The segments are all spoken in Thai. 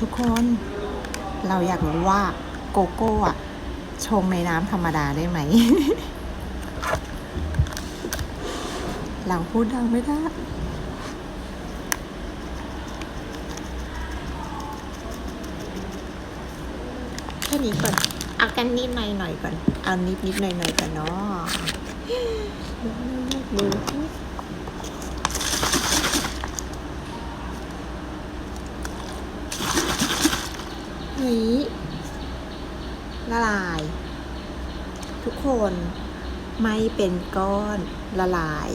ทุกคนเราอยากรู้ว่าโกโก้อะชงในน้ำธรรมดาได้ไหม เราพูดดังไม่ได้ แค่นี้ก่อน เอากันนิดหน่อยหน่อยก่อน เอานิดนิดหน่อยหน่อยก่อนเนาะดู เฮ้ละลาย ทุกคนไม่เป็นก้อนละลาย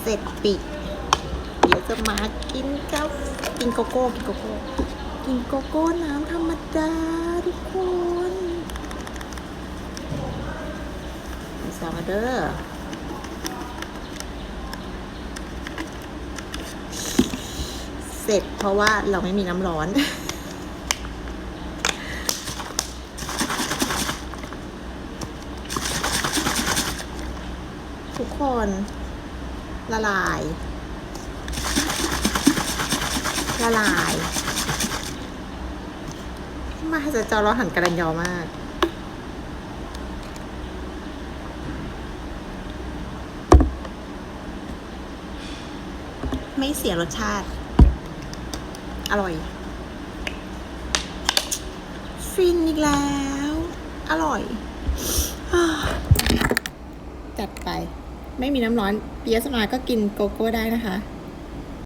เสร็จปิดเดี๋ยวจะมากินกาแฟกินโกโก้กินโกโก้กินโกโก้น้ำธรรมดาทุกคนไปสามาเดอร์เสร็จเพราะว่าเราไม่มีน้ำร้อน ทุกคนละลาย ละลาย มาจะจอเราหันกระดันยอมาก ไม่เสียรสชาติ อร่อย ฟินอีกแล้ว อร่อย จัดไป ไม่มีน้ำร้อนเปียสมาก็กินโกโก้ได้นะคะ